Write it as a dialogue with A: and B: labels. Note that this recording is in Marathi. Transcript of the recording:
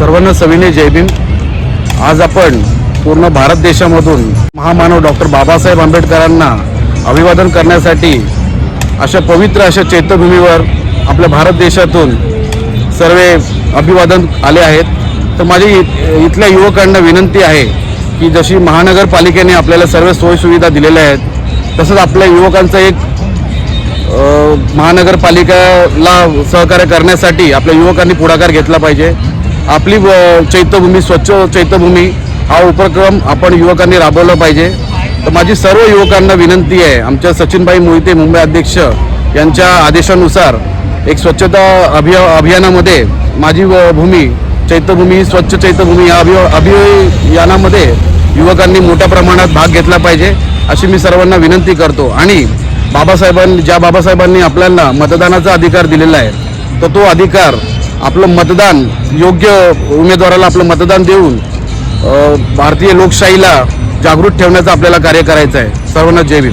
A: सर्वांना सविनय जय भीम. आज आपण पूर्ण भारत देशामधून महामानव डॉक्टर बाबासाहेब आंबेडकरांना अभिवादन करण्यासाठी अशा पवित्र अशा चैत्यभूमीवर आपल्या भारत देशातून सर्व अभिवादन आले आहेत. तर माझी इ- इथल्या युवकांना विनंती आहे की जशी महानगरपालिकेने आपल्याला सर्व सोयीसुविधा दिलेल्या आहेत तसंच आपल्या युवकांचं एक महानगरपालिकेला महानगरपालिकाला सहकार्य करण्यासाठी आपल्या युवकांनी पुढाकार घेतला पाहिजे. आपली चैत्यभूमी स्वच्छ चैत्यभूमी हा उपक्रम आपण युवकांनी राबवला पाहिजे. तर माझी सर्व युवकांना विनंती आहे आमच्या सचिनभाई मोहिते मुंबई अध्यक्ष यांच्या आदेशानुसार एक स्वच्छता अभिया अभियानामध्ये माझी भूमी चैत्यभूमी स्वच्छ चैत्यभूमी या अभि अभियानामध्ये युवकांनी मोठ्या प्रमाणात भाग घेतला पाहिजे अशी मी सर्वांना विनंती करतो. आणि बाबासाहेबांनी ज्या बाबासाहेबांनी आपल्याला मतदानाचा अधिकार दिलेला आहे तर तो अधिकार आपलं मतदान योग्य उमेदवाराला आपलं मतदान देऊन भारतीय लोकशाहीला जागृत ठेवण्याचं आपल्याला कार्य करायचं आहे. सर्वांना जय भीम.